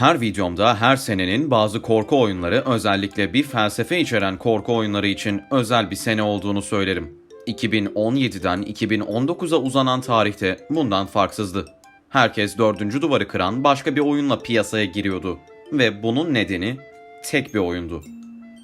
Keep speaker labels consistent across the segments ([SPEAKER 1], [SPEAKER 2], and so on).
[SPEAKER 1] Her videomda her senenin bazı korku oyunları özellikle bir felsefe içeren korku oyunları için özel bir sene olduğunu söylerim. 2017'den 2019'a uzanan tarihte bundan farksızdı. Herkes dördüncü duvarı kıran başka bir oyunla piyasaya giriyordu. Ve bunun nedeni tek bir oyundu.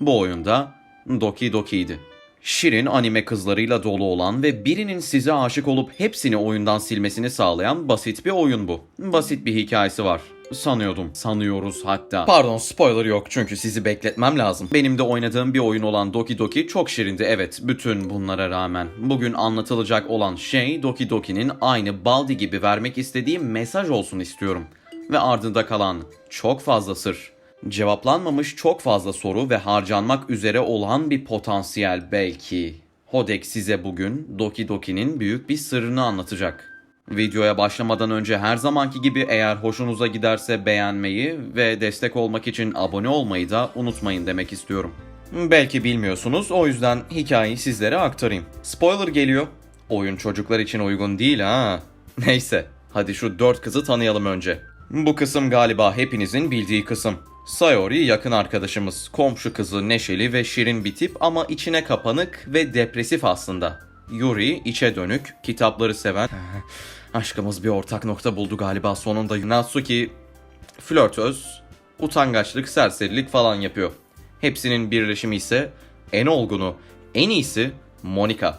[SPEAKER 1] Bu oyunda Doki Doki'ydi. Şirin anime kızlarıyla dolu olan ve birinin size aşık olup hepsini oyundan silmesini sağlayan basit bir oyun bu. Basit bir hikayesi var. Sanıyordum. Sanıyoruz hatta. Pardon spoiler yok çünkü sizi bekletmem lazım. Benim de oynadığım bir oyun olan Doki Doki çok şirindi evet bütün bunlara rağmen. Bugün anlatılacak olan şey Doki Doki'nin aynı Baldi gibi vermek istediği mesaj olsun istiyorum. Ve ardında kalan çok fazla sır. Cevaplanmamış çok fazla soru ve harcanmak üzere olan bir potansiyel belki. Hodek size bugün Doki Doki'nin büyük bir sırrını anlatacak. Videoya başlamadan önce her zamanki gibi eğer hoşunuza giderse beğenmeyi ve destek olmak için abone olmayı da unutmayın demek istiyorum. Belki bilmiyorsunuz o yüzden hikayeyi sizlere aktarayım. Spoiler geliyor. Oyun çocuklar için uygun değil ha. Neyse hadi şu dört kızı tanıyalım önce. Bu kısım galiba hepinizin bildiği kısım. Sayori yakın arkadaşımız. Komşu kızı neşeli ve şirin bir tip ama içine kapanık ve depresif aslında. Yuri içe dönük, kitapları seven... Aşkımız bir ortak nokta buldu galiba sonunda. Natsuki flörtöz, utangaçlık, serserilik falan yapıyor. Hepsinin birleşimi ise en olgunu, en iyisi Monika.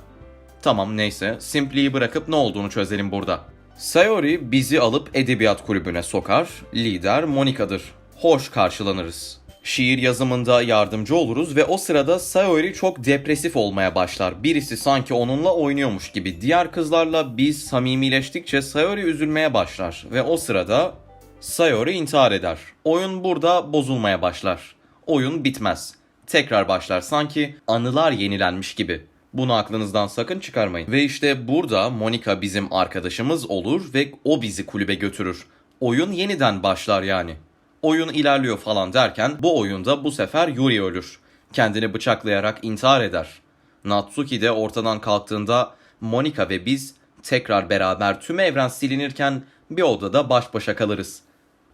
[SPEAKER 1] Tamam neyse, Simply'yi bırakıp ne olduğunu çözelim burada. Sayori bizi alıp edebiyat kulübüne sokar, lider Monika'dır. Hoş karşılanırız. Şiir yazımında yardımcı oluruz ve o sırada Sayori çok depresif olmaya başlar. Birisi sanki onunla oynuyormuş gibi. Diğer kızlarla biz samimileştikçe Sayori üzülmeye başlar ve o sırada Sayori intihar eder. Oyun burada bozulmaya başlar. Oyun bitmez. Tekrar başlar sanki anılar yenilenmiş gibi. Bunu aklınızdan sakın çıkarmayın. Ve işte burada Monika bizim arkadaşımız olur ve o bizi kulübe götürür. Oyun yeniden başlar yani. Oyun ilerliyor falan derken bu oyunda bu sefer Yuri ölür. Kendini bıçaklayarak intihar eder. Natsuki de ortadan kalktığında Monika ve biz tekrar beraber tüm evren silinirken bir odada baş başa kalırız.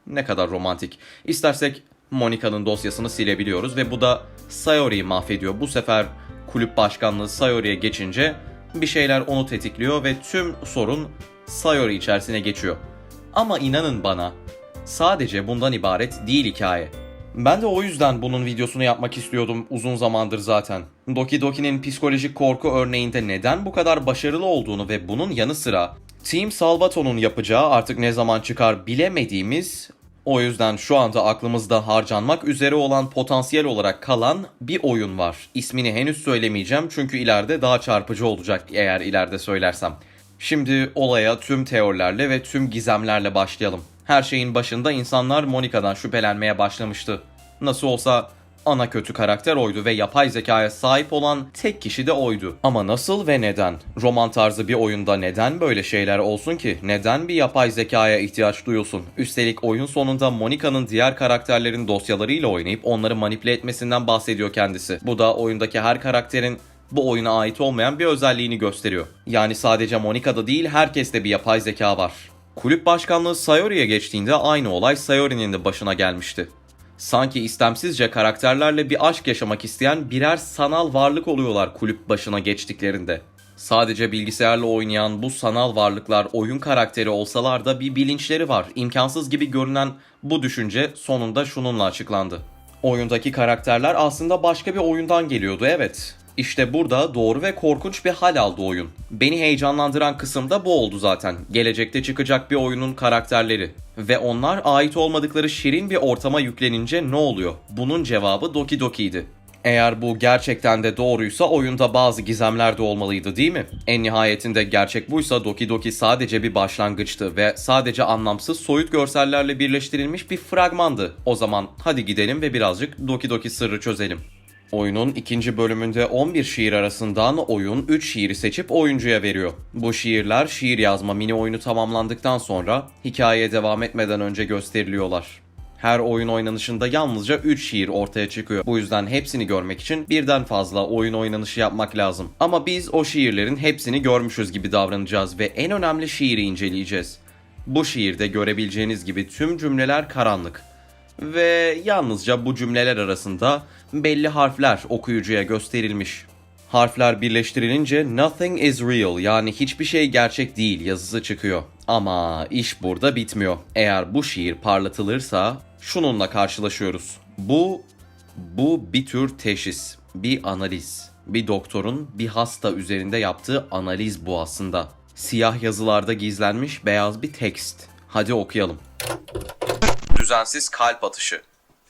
[SPEAKER 1] Ne kadar romantik. İstersek Monika'nın dosyasını silebiliyoruz ve bu da Sayori'yi mahvediyor. Bu sefer kulüp başkanlığı Sayori'ye geçince bir şeyler onu tetikliyor ve tüm sorun Sayori içerisine geçiyor. Ama inanın bana sadece bundan ibaret değil hikaye. Ben de o yüzden bunun videosunu yapmak istiyordum uzun zamandır zaten. Doki Doki'nin psikolojik korku örneğinde neden bu kadar başarılı olduğunu ve bunun yanı sıra Team Salvato'nun yapacağı artık ne zaman çıkar bilemediğimiz o yüzden şu anda aklımızda harcanmak üzere olan potansiyel olarak kalan bir oyun var. İsmini henüz söylemeyeceğim çünkü ileride daha çarpıcı olacak eğer ileride söylersem. Şimdi olaya tüm teorilerle ve tüm gizemlerle başlayalım. Her şeyin başında insanlar Monika'dan şüphelenmeye başlamıştı. Nasıl olsa ana kötü karakter oydu ve yapay zekaya sahip olan tek kişi de oydu. Ama nasıl ve neden? Roman tarzı bir oyunda neden böyle şeyler olsun ki? Neden bir yapay zekaya ihtiyaç duyulsun? Üstelik oyun sonunda Monika'nın diğer karakterlerin dosyalarıyla oynayıp onları manipüle etmesinden bahsediyor kendisi. Bu da oyundaki her karakterin bu oyuna ait olmayan bir özelliğini gösteriyor. Yani sadece Monika'da değil herkeste bir yapay zeka var. Kulüp başkanlığı Sayori'ye geçtiğinde aynı olay Sayori'nin de başına gelmişti. Sanki istemsizce karakterlerle bir aşk yaşamak isteyen birer sanal varlık oluyorlar kulüp başına geçtiklerinde. Sadece bilgisayarla oynayan bu sanal varlıklar oyun karakteri olsalar da bir bilinçleri var. İmkansız gibi görünen bu düşünce sonunda şununla açıklandı. Oyundaki karakterler aslında başka bir oyundan geliyordu evet. İşte burada doğru ve korkunç bir hal aldı oyun. Beni heyecanlandıran kısım da bu oldu zaten. Gelecekte çıkacak bir oyunun karakterleri. Ve onlar ait olmadıkları şirin bir ortama yüklenince ne oluyor? Bunun cevabı Doki Doki'ydi. Eğer bu gerçekten de doğruysa oyunda bazı gizemler de olmalıydı değil mi? En nihayetinde gerçek buysa Doki Doki sadece bir başlangıçtı ve sadece anlamsız soyut görsellerle birleştirilmiş bir fragmandı. O zaman hadi gidelim ve birazcık Doki Doki sırrı çözelim. Oyunun ikinci bölümünde 11 şiir arasından oyun 3 şiiri seçip oyuncuya veriyor. Bu şiirler şiir yazma mini oyunu tamamlandıktan sonra hikayeye devam etmeden önce gösteriliyorlar. Her oyun oynanışında yalnızca 3 şiir ortaya çıkıyor. Bu yüzden hepsini görmek için birden fazla oyun oynanışı yapmak lazım. Ama biz o şiirlerin hepsini görmüşüz gibi davranacağız ve en önemli şiiri inceleyeceğiz. Bu şiirde görebileceğiniz gibi tüm cümleler karanlık. Ve yalnızca bu cümleler arasında belli harfler okuyucuya gösterilmiş. Harfler birleştirilince nothing is real yani hiçbir şey gerçek değil yazısı çıkıyor. Ama iş burada bitmiyor. Eğer bu şiir parlatılırsa şununla karşılaşıyoruz. Bu bu bir tür teşhis, bir analiz. Bir doktorun bir hasta üzerinde yaptığı analiz bu aslında. Siyah yazılarda gizlenmiş beyaz bir tekst. Hadi okuyalım. Düzensiz kalp atışı,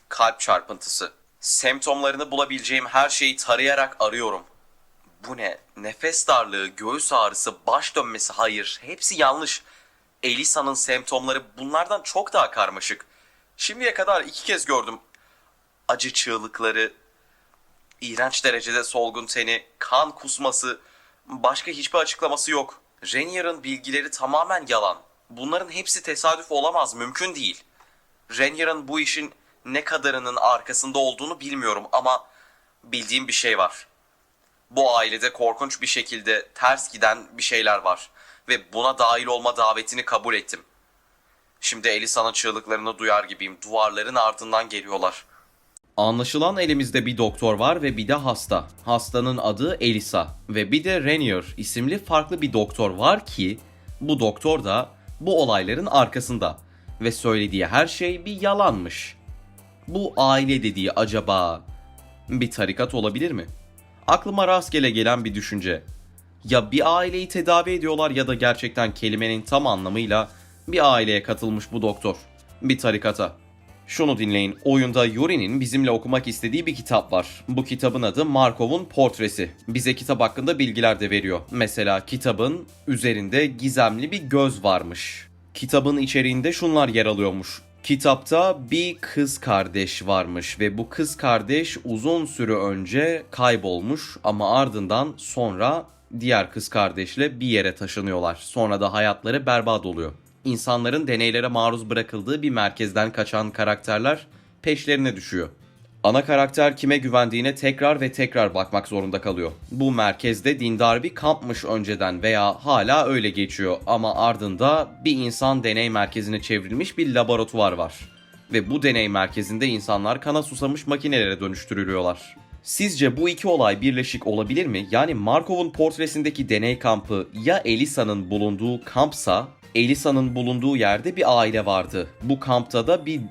[SPEAKER 1] kalp çarpıntısı. Semptomlarını bulabileceğim her şeyi tarayarak arıyorum. Bu ne? Nefes darlığı, göğüs ağrısı, baş dönmesi hayır. Hepsi yanlış. Elisa'nın semptomları bunlardan çok daha karmaşık. Şimdiye kadar iki kez gördüm. Acı çığlıkları, iğrenç derecede solgun teni, kan kusması, başka hiçbir açıklaması yok. Renier'ın bilgileri tamamen yalan. Bunların hepsi tesadüf olamaz, mümkün değil. Renier'ın bu işin ne kadarının arkasında olduğunu bilmiyorum ama bildiğim bir şey var. Bu ailede korkunç bir şekilde ters giden bir şeyler var ve buna dahil olma davetini kabul ettim. Şimdi Elisa'nın çığlıklarını duyar gibiyim. Duvarların ardından geliyorlar. Anlaşılan elimizde bir doktor var ve bir de hasta. Hastanın adı Elisa ve bir de Renier isimli farklı bir doktor var ki bu doktor da bu olayların arkasında ve söylediği her şey bir yalanmış. Bu aile dediği acaba bir tarikat olabilir mi? Aklıma rastgele gelen bir düşünce. Ya bir aileyi tedavi ediyorlar ya da gerçekten kelimenin tam anlamıyla bir aileye katılmış bu doktor. Bir tarikata. Şunu dinleyin. Oyunda Yuri'nin bizimle okumak istediği bir kitap var. Bu kitabın adı Markov'un Portresi. Bize kitap hakkında bilgiler de veriyor. Mesela kitabın üzerinde gizemli bir göz varmış. Kitabın içeriğinde şunlar yer alıyormuş. Kitapta bir kız kardeş varmış ve bu kız kardeş uzun süre önce kaybolmuş ama ardından sonra diğer kız kardeşle bir yere taşınıyorlar. Sonra da hayatları berbat oluyor. İnsanların deneylere maruz bırakıldığı bir merkezden kaçan karakterler peşlerine düşüyor. Ana karakter kime güvendiğine tekrar ve tekrar bakmak zorunda kalıyor. Bu merkezde dindar bir kampmış önceden veya hala öyle geçiyor ama ardında bir insan deney merkezine çevrilmiş bir laboratuvar var. Ve bu deney merkezinde insanlar kana susamış makinelere dönüştürülüyorlar. Sizce bu iki olay birleşik olabilir mi? Yani Markov'un portresindeki deney kampı ya Elisa'nın bulunduğu kampsa, Elisa'nın bulunduğu yerde bir aile vardı. Bu kampta da bir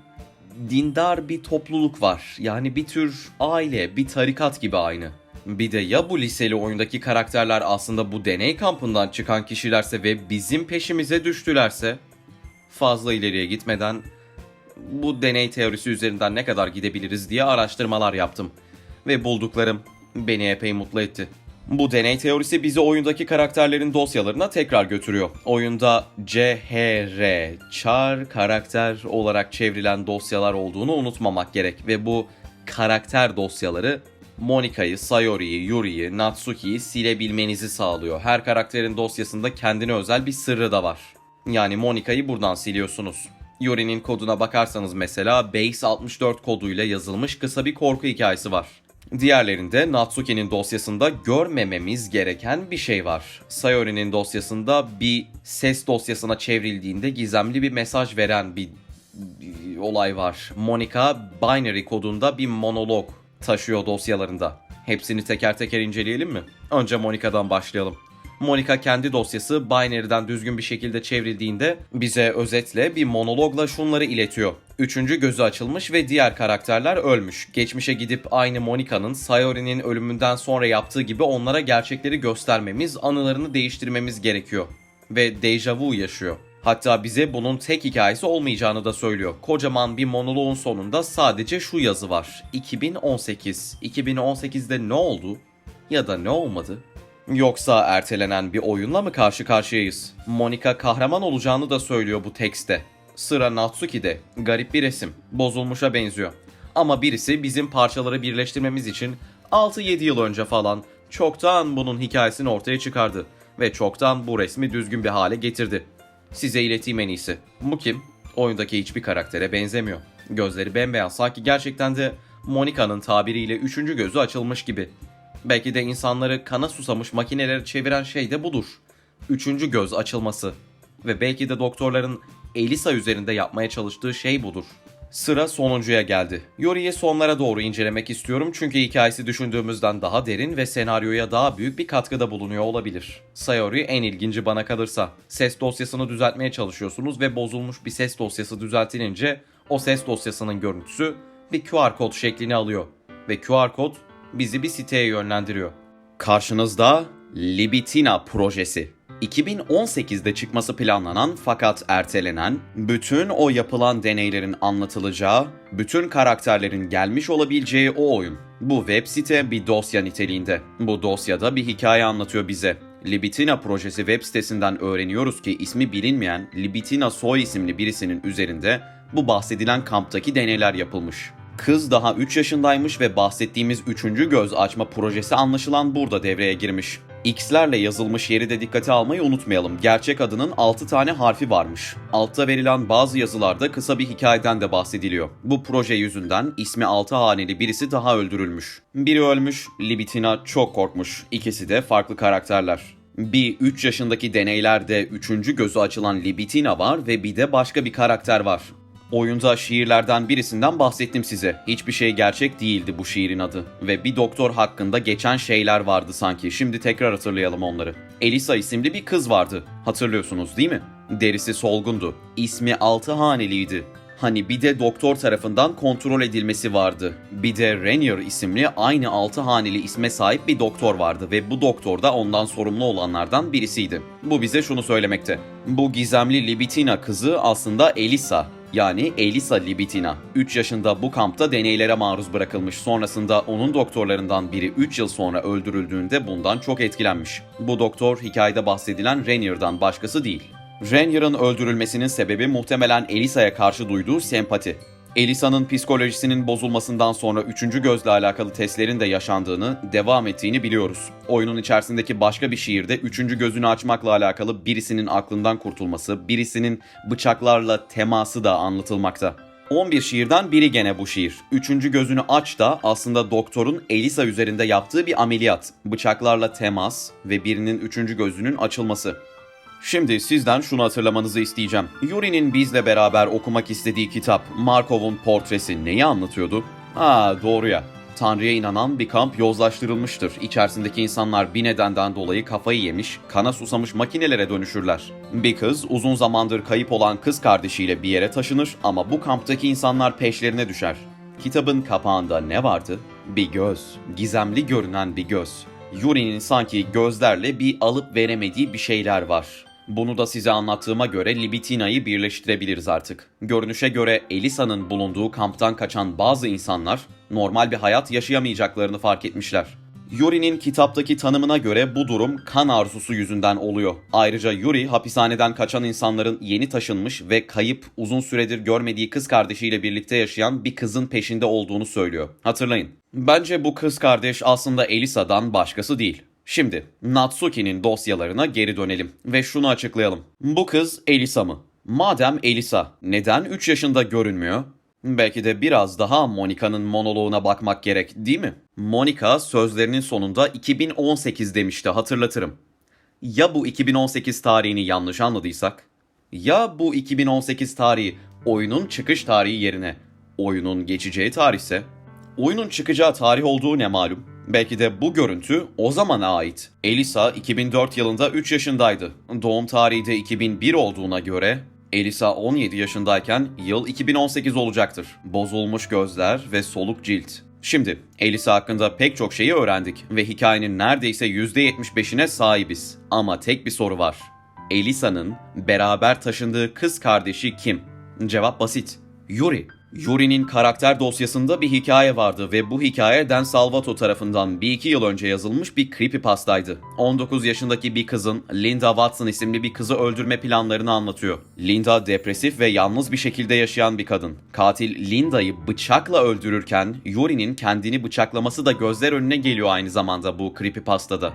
[SPEAKER 1] dindar bir topluluk var. Yani bir tür aile, bir tarikat gibi aynı. Bir de ya bu liseli oyundaki karakterler aslında bu deney kampından çıkan kişilerse ve bizim peşimize düştülerse fazla ileriye gitmeden bu deney teorisi üzerinden ne kadar gidebiliriz diye araştırmalar yaptım. Ve bulduklarım beni epey mutlu etti. Bu deney teorisi bizi oyundaki karakterlerin dosyalarına tekrar götürüyor. Oyunda CHR, char karakter olarak çevrilen dosyalar olduğunu unutmamak gerek ve bu karakter dosyaları Monika'yı, Sayori'yi, Yuri'yi, Natsuki'yi silebilmenizi sağlıyor. Her karakterin dosyasında kendine özel bir sırrı da var. Yani Monika'yı buradan siliyorsunuz. Yuri'nin koduna bakarsanız mesela Base 64 koduyla yazılmış kısa bir korku hikayesi var. Diğerlerinde Natsuki'nin dosyasında görmememiz gereken bir şey var. Sayori'nin dosyasında bir ses dosyasına çevrildiğinde gizemli bir mesaj veren bir, bir olay var. Monica binary kodunda bir monolog taşıyor dosyalarında. Hepsini teker teker inceleyelim mi? Önce Monica'dan başlayalım. Monica kendi dosyası binary'den düzgün bir şekilde çevrildiğinde bize özetle bir monologla şunları iletiyor. Üçüncü gözü açılmış ve diğer karakterler ölmüş. Geçmişe gidip aynı Monica'nın Sayori'nin ölümünden sonra yaptığı gibi onlara gerçekleri göstermemiz, anılarını değiştirmemiz gerekiyor. Ve deja vu yaşıyor. Hatta bize bunun tek hikayesi olmayacağını da söylüyor. Kocaman bir monoloğun sonunda sadece şu yazı var. 2018. 2018'de ne oldu? Ya da ne olmadı? Yoksa ertelenen bir oyunla mı karşı karşıyayız? Monica kahraman olacağını da söylüyor bu tekste. Sıra Natsuki'de. Garip bir resim. Bozulmuşa benziyor. Ama birisi bizim parçaları birleştirmemiz için 6-7 yıl önce falan çoktan bunun hikayesini ortaya çıkardı. Ve çoktan bu resmi düzgün bir hale getirdi. Size ileteyim en iyisi. Bu kim? Oyundaki hiçbir karaktere benzemiyor. Gözleri bembeyaz sanki gerçekten de Monica'nın tabiriyle üçüncü gözü açılmış gibi. Belki de insanları kana susamış makinelere çeviren şey de budur. Üçüncü göz açılması. Ve belki de doktorların Elisa üzerinde yapmaya çalıştığı şey budur. Sıra sonuncuya geldi. Yuri'yi sonlara doğru incelemek istiyorum çünkü hikayesi düşündüğümüzden daha derin ve senaryoya daha büyük bir katkıda bulunuyor olabilir. Sayori en ilginci bana kalırsa. Ses dosyasını düzeltmeye çalışıyorsunuz ve bozulmuş bir ses dosyası düzeltilince o ses dosyasının görüntüsü bir QR kod şeklini alıyor. Ve QR kod bizi bir siteye yönlendiriyor. Karşınızda Libitina projesi. 2018'de çıkması planlanan fakat ertelenen, bütün o yapılan deneylerin anlatılacağı, bütün karakterlerin gelmiş olabileceği o oyun. Bu web site bir dosya niteliğinde. Bu dosyada bir hikaye anlatıyor bize. Libitina projesi web sitesinden öğreniyoruz ki ismi bilinmeyen Libitina Soy isimli birisinin üzerinde bu bahsedilen kamptaki deneyler yapılmış. Kız daha 3 yaşındaymış ve bahsettiğimiz 3. göz açma projesi anlaşılan burada devreye girmiş. X'lerle yazılmış yeri de dikkate almayı unutmayalım. Gerçek adının 6 tane harfi varmış. Altta verilen bazı yazılarda kısa bir hikayeden de bahsediliyor. Bu proje yüzünden ismi 6 haneli birisi daha öldürülmüş. Biri ölmüş, Libitina çok korkmuş. İkisi de farklı karakterler. Bir 3 yaşındaki deneylerde 3. gözü açılan Libitina var ve bir de başka bir karakter var. Oyunda şiirlerden birisinden bahsettim size. Hiçbir şey gerçek değildi bu şiirin adı. Ve bir doktor hakkında geçen şeyler vardı sanki. Şimdi tekrar hatırlayalım onları. Elisa isimli bir kız vardı. Hatırlıyorsunuz değil mi? Derisi solgundu. İsmi altı haneliydi. Hani bir de doktor tarafından kontrol edilmesi vardı. Bir de Rainier isimli aynı altı haneli isme sahip bir doktor vardı ve bu doktor da ondan sorumlu olanlardan birisiydi. Bu bize şunu söylemekte. Bu gizemli Libitina kızı aslında Elisa yani Elisa Libitina. 3 yaşında bu kampta deneylere maruz bırakılmış. Sonrasında onun doktorlarından biri 3 yıl sonra öldürüldüğünde bundan çok etkilenmiş. Bu doktor hikayede bahsedilen Rainier'dan başkası değil. Rainier'ın öldürülmesinin sebebi muhtemelen Elisa'ya karşı duyduğu sempati. Elisa'nın psikolojisinin bozulmasından sonra üçüncü gözle alakalı testlerin de yaşandığını, devam ettiğini biliyoruz. Oyunun içerisindeki başka bir şiirde üçüncü gözünü açmakla alakalı birisinin aklından kurtulması, birisinin bıçaklarla teması da anlatılmakta. 11 şiirden biri gene bu şiir. Üçüncü gözünü aç da aslında doktorun Elisa üzerinde yaptığı bir ameliyat. Bıçaklarla temas ve birinin üçüncü gözünün açılması. Şimdi sizden şunu hatırlamanızı isteyeceğim. Yuri'nin bizle beraber okumak istediği kitap Markov'un portresi neyi anlatıyordu? Ha doğru ya. Tanrı'ya inanan bir kamp yozlaştırılmıştır. İçerisindeki insanlar bir nedenden dolayı kafayı yemiş, kana susamış makinelere dönüşürler. Bir kız uzun zamandır kayıp olan kız kardeşiyle bir yere taşınır ama bu kamptaki insanlar peşlerine düşer. Kitabın kapağında ne vardı? Bir göz. Gizemli görünen bir göz. Yuri'nin sanki gözlerle bir alıp veremediği bir şeyler var. Bunu da size anlattığıma göre Libitina'yı birleştirebiliriz artık. Görünüşe göre Elisa'nın bulunduğu kamptan kaçan bazı insanlar normal bir hayat yaşayamayacaklarını fark etmişler. Yuri'nin kitaptaki tanımına göre bu durum kan arzusu yüzünden oluyor. Ayrıca Yuri hapishaneden kaçan insanların yeni taşınmış ve kayıp uzun süredir görmediği kız kardeşiyle birlikte yaşayan bir kızın peşinde olduğunu söylüyor. Hatırlayın. Bence bu kız kardeş aslında Elisa'dan başkası değil. Şimdi Natsuki'nin dosyalarına geri dönelim ve şunu açıklayalım. Bu kız Elisa mı? Madem Elisa, neden 3 yaşında görünmüyor? Belki de biraz daha Monica'nın monoloğuna bakmak gerek değil mi? Monica sözlerinin sonunda 2018 demişti hatırlatırım. Ya bu 2018 tarihini yanlış anladıysak? Ya bu 2018 tarihi oyunun çıkış tarihi yerine oyunun geçeceği tarihse? Oyunun çıkacağı tarih olduğu ne malum? Belki de bu görüntü o zamana ait. Elisa 2004 yılında 3 yaşındaydı. Doğum tarihi de 2001 olduğuna göre Elisa 17 yaşındayken yıl 2018 olacaktır. Bozulmuş gözler ve soluk cilt. Şimdi Elisa hakkında pek çok şeyi öğrendik ve hikayenin neredeyse %75'ine sahibiz. Ama tek bir soru var. Elisa'nın beraber taşındığı kız kardeşi kim? Cevap basit. Yuri. Yuri'nin karakter dosyasında bir hikaye vardı ve bu hikaye Dan Salvato tarafından bir iki yıl önce yazılmış bir creepypastaydı. 19 yaşındaki bir kızın Linda Watson isimli bir kızı öldürme planlarını anlatıyor. Linda depresif ve yalnız bir şekilde yaşayan bir kadın. Katil Linda'yı bıçakla öldürürken Yuri'nin kendini bıçaklaması da gözler önüne geliyor aynı zamanda bu creepypastada.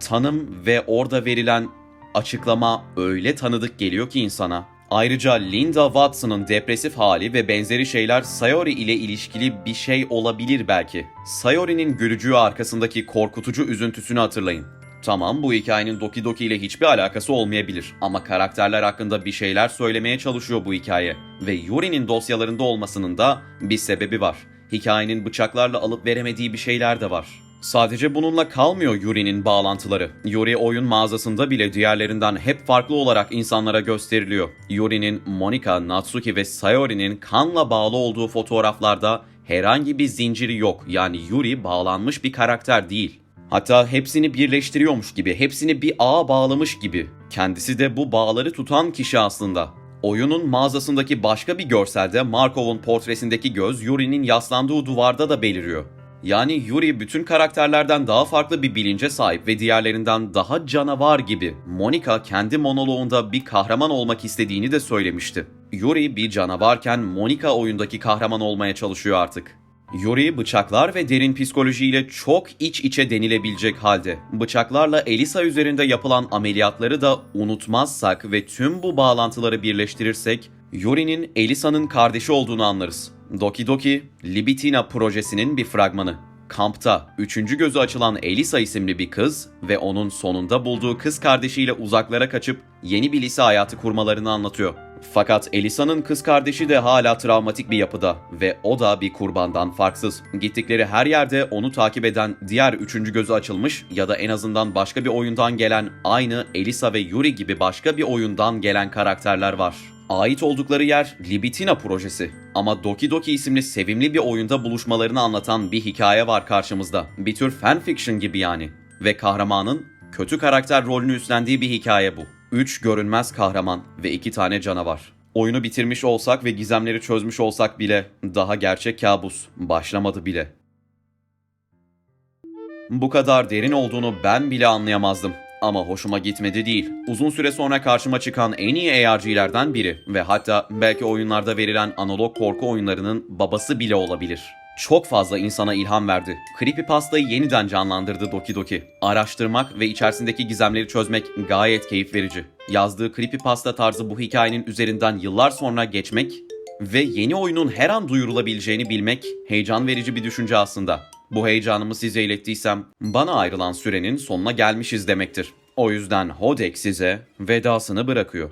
[SPEAKER 1] Tanım ve orada verilen açıklama öyle tanıdık geliyor ki insana. Ayrıca Linda Watson'ın depresif hali ve benzeri şeyler Sayori ile ilişkili bir şey olabilir belki. Sayori'nin gülücüğü arkasındaki korkutucu üzüntüsünü hatırlayın. Tamam bu hikayenin Doki Doki ile hiçbir alakası olmayabilir ama karakterler hakkında bir şeyler söylemeye çalışıyor bu hikaye. Ve Yuri'nin dosyalarında olmasının da bir sebebi var. Hikayenin bıçaklarla alıp veremediği bir şeyler de var. Sadece bununla kalmıyor Yuri'nin bağlantıları. Yuri oyun mağazasında bile diğerlerinden hep farklı olarak insanlara gösteriliyor. Yuri'nin Monika, Natsuki ve Sayori'nin kanla bağlı olduğu fotoğraflarda herhangi bir zinciri yok. Yani Yuri bağlanmış bir karakter değil. Hatta hepsini birleştiriyormuş gibi, hepsini bir ağa bağlamış gibi. Kendisi de bu bağları tutan kişi aslında. Oyunun mağazasındaki başka bir görselde Markov'un portresindeki göz Yuri'nin yaslandığı duvarda da beliriyor. Yani Yuri bütün karakterlerden daha farklı bir bilince sahip ve diğerlerinden daha canavar gibi. Monika kendi monoloğunda bir kahraman olmak istediğini de söylemişti. Yuri bir canavarken Monika oyundaki kahraman olmaya çalışıyor artık. Yuri bıçaklar ve derin psikolojiyle çok iç içe denilebilecek halde. Bıçaklarla Elisa üzerinde yapılan ameliyatları da unutmazsak ve tüm bu bağlantıları birleştirirsek Yuri'nin Elisa'nın kardeşi olduğunu anlarız. Doki Doki, Libitina projesinin bir fragmanı. Kampta üçüncü gözü açılan Elisa isimli bir kız ve onun sonunda bulduğu kız kardeşiyle uzaklara kaçıp yeni bir lise hayatı kurmalarını anlatıyor. Fakat Elisa'nın kız kardeşi de hala travmatik bir yapıda ve o da bir kurbandan farksız. Gittikleri her yerde onu takip eden diğer üçüncü gözü açılmış ya da en azından başka bir oyundan gelen aynı Elisa ve Yuri gibi başka bir oyundan gelen karakterler var. Ait oldukları yer Libitina projesi. Ama Doki Doki isimli sevimli bir oyunda buluşmalarını anlatan bir hikaye var karşımızda. Bir tür fanfiction gibi yani. Ve kahramanın kötü karakter rolünü üstlendiği bir hikaye bu. 3 görünmez kahraman ve 2 tane canavar. Oyunu bitirmiş olsak ve gizemleri çözmüş olsak bile daha gerçek kabus başlamadı bile. Bu kadar derin olduğunu ben bile anlayamazdım. Ama hoşuma gitmedi değil. Uzun süre sonra karşıma çıkan en iyi ARG'lerden biri ve hatta belki oyunlarda verilen analog korku oyunlarının babası bile olabilir. Çok fazla insana ilham verdi. Creepypasta'yı yeniden canlandırdı Doki Doki. Araştırmak ve içerisindeki gizemleri çözmek gayet keyif verici. Yazdığı Creepypasta tarzı bu hikayenin üzerinden yıllar sonra geçmek ve yeni oyunun her an duyurulabileceğini bilmek heyecan verici bir düşünce aslında. Bu heyecanımı size ilettiysem bana ayrılan sürenin sonuna gelmişiz demektir. O yüzden Hodek size vedasını bırakıyor.